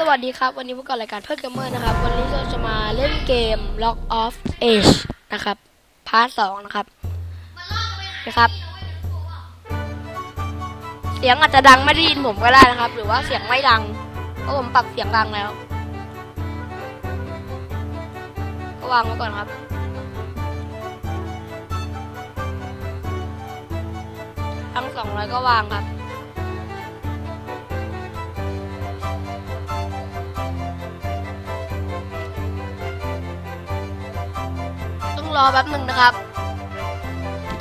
สวัสดีครับ วันนี้พบกับรายการเพื่อนเกมเมอร์นะครับ วันนี้เราจะมาเล่นเกม Lock of Age นะครับพาร์ทสองนะครับนะครับ เสียงอาจจะดังไม่ได้ยินผมก็ได้นะครับ หรือว่าเสียงไม่ดังเพราะผมปรับเสียงดังแล้ว ก็วางไว้ก่อนครับทั้งสองร้อยก็วางครับ รอแป๊บหนึ่งนะครับ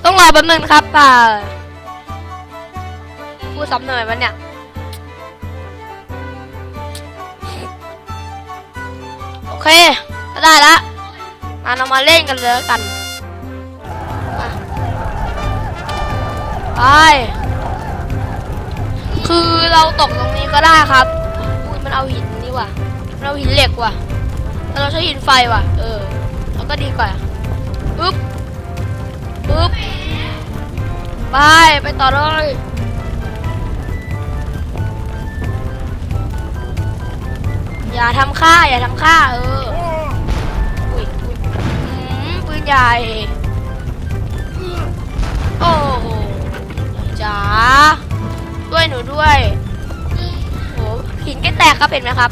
ต้องรอแป๊บหนึ่งครับป่าพูดซ้ำหน่อยวันเนี่ยโอเคก็ได้ละมาเรามาเล่นกันเลยกันไปคือเราตกตรงนี้ก็ได้ครับอุ้ยมันเอาหินนี่ว่ะมันเอาหินเหล็กว่ะแต่เราใช้หินไฟว่ะ เออแล้วก็ดีกว่า ปึ๊บปึ๊บไป ไปต่อเลยอย่าทำค่า อย่าทำค่า เอออุ้ยอุ้ยปืนใหญ่ โอ้โหจ๋าด้วยหนูด้วยโหหินใกล้แตกครับเห็นไหมครับ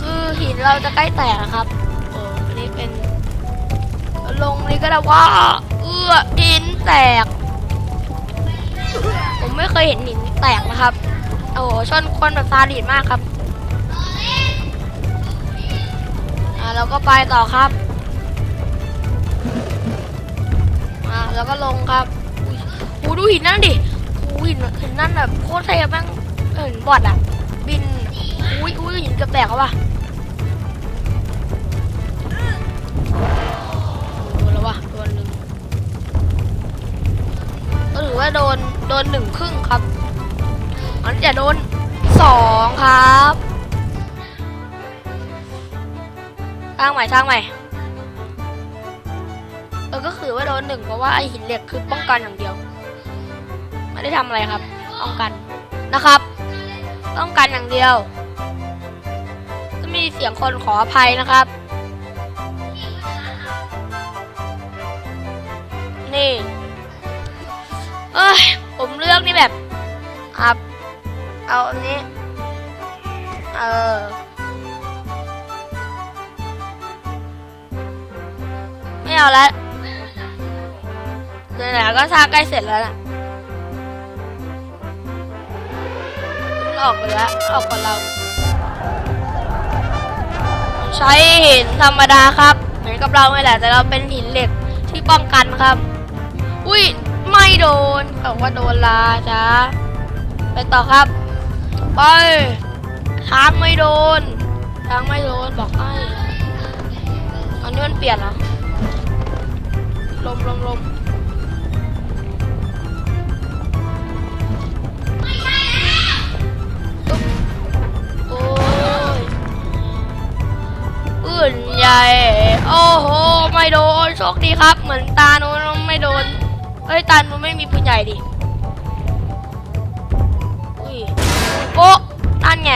คือหินเราจะใกล้แตกนะครับโอ้นนี้เป็น ลงนี่ก็ได้ว่า เอื้อหินแตก ผมไม่เคยเห็นหินแตกนะครับ โอ้โหชนคนแบบซาดิสมากครับ อ่าเราก็ไปต่อครับอ่าแล้วก็ลงครับอุ้ยโอ้ดูหินนั่นดิโอ้หินหินนั่นแบบโคตรเท่แม่งเห็นบอดอะบินอุ้ยอุ้ยหินเกือบแตกแล้วว่ะ ก็โดนโดนหนึ่งครึ่งครับอันนี้จะโดนสองครับสร้างใหม่สร้างใหม่เออก็คือว่าโดนหนึ่งเพราะว่าไอหินเหล็กคือป้องกันอย่างเดียวไม่ได้ทำอะไรครับป้องกันนะครับป้องกันอย่างเดียวจะมีเสียงคนขออภัยนะครับ นี่ เอ้ย ผมเลือกนี่แบบอัพเอาอันนี้ เออไม่เอาแล้วไหนๆก็สร้างใกล้เสร็จแล้วนะออกไปแล้วออกก่อนเรา ใช้หินธรรมดาครับ เหมือนกับเราไม่แหละแต่เราเป็นหินเหล็กที่ป้องกันครับ อุ้ย ไม่โดนบอกว่าโดนลาจ้าไปต่อครับ ไปทางไม่โดนทางไม่โดนบอกให้อันนี้มันเปลี่ยนเหรอลมลมลมโอ้ยอื่นใหญ่ โอ้โห ไม่โดน โชคดีครับ เหมือนตาโน้นไม่โดน เฮ้ยตาโน้นไม่มีปืนใหญ่ดิอุ้ยโอ้นั่นไง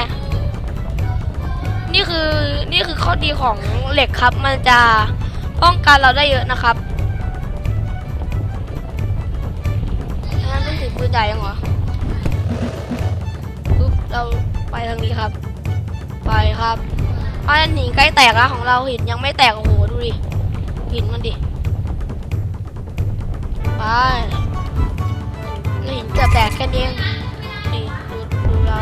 นี่คือนี่คือข้อดีของเหล็กครับ มันจะป้องกันเราได้เยอะนะครับงั้นต้องถือปืนใหญ่ยังเหรอปุ๊บเราไปทางนี้ครับ ไปครับอันหินใกล้แตกแล้วของเราหินยังไม่แตกโอ้โหดูดิหินมันดิ ไปหินเกือบแตกแค่นี้เองนี่ดูดูเรา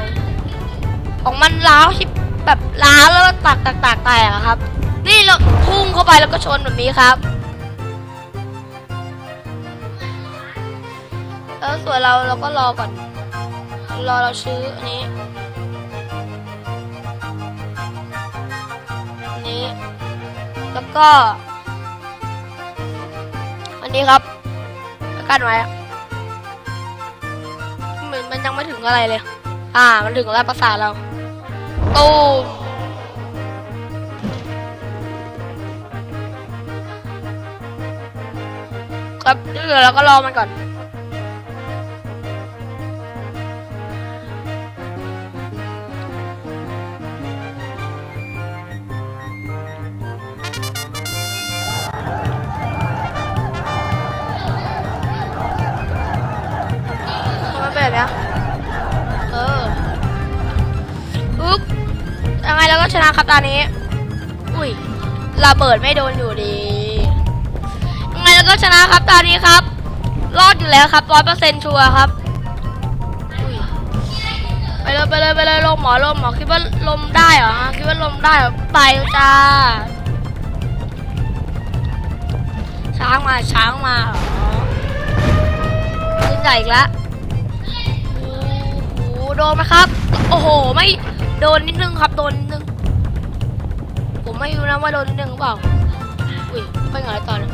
ของมันล้าวชิบแบบล้าวแล้วตักตักตักแตกครับ นี่เราพุ่งเข้าไปแล้วก็ชนแบบนี้ครับแล้วส่วนเราเราก็รอก่อน รอเราซื้ออันนี้อันนี้ แล้วก็ อันนี้ครับ กันไว้อะเหมือนมันยังไม่ถึงอะไรเลย อ่า มันถึงแล้วประสาทเราตูมครับเดี๋ยวเราก็รอมันก่อน แล้วก็ชนะครับตอนนี้ อุ้ยระเบิดไม่โดนอยู่ดียังไงแล้วก็ชนะครับตอนนี้ครับ รอดอยู่แล้วครับร้อยเปอร์เซ็นต์ชัวร์ครับอุ้ยไปเลยไปเลยไปเลยลมหมอลมหมอคิดว่าลมได้เหรอฮะคิดว่าลมได้เหรอไปจ้าช้างมาช้างมาเหรอขึ้นใหญ่อีกแล้วโอ้โหโดนไหมครับ โอ้โหไม่ โดนนิดนึงครับโดนนิดนึง ผมไม่รู้นะว่าโดนนิดนึงหรือเปล่า อุ้ยไปไงต่อเนี่ย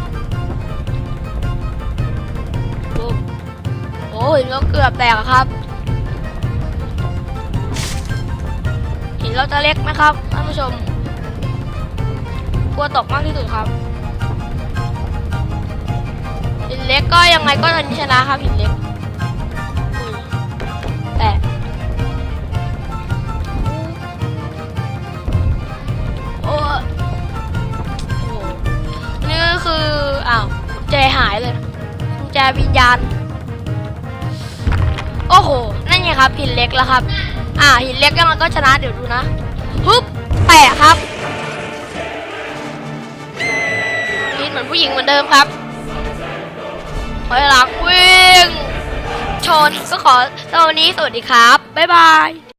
โอ้โหหินเราเกือบแตกครับหินเราจะเล็กไหมครับท่านผู้ชม กลัวตกมากที่สุดครับหินเล็กก็ยังไงก็ตอนชนะครับหินเล็ก หายเลยกุญแจวิญญาณ โอ้โห นั่นไงครับ หินเล็กแล้วครับ อ่า หินเล็กยังไงก็ชนะเดี๋ยวดูนะฮึบแปะครับหินเหมือนผู้หญิงเหมือนเดิมครับถอยหลังวิ่งชนก็ขอสำหรับวันนี้สวัสดีครับ บ๊ายบาย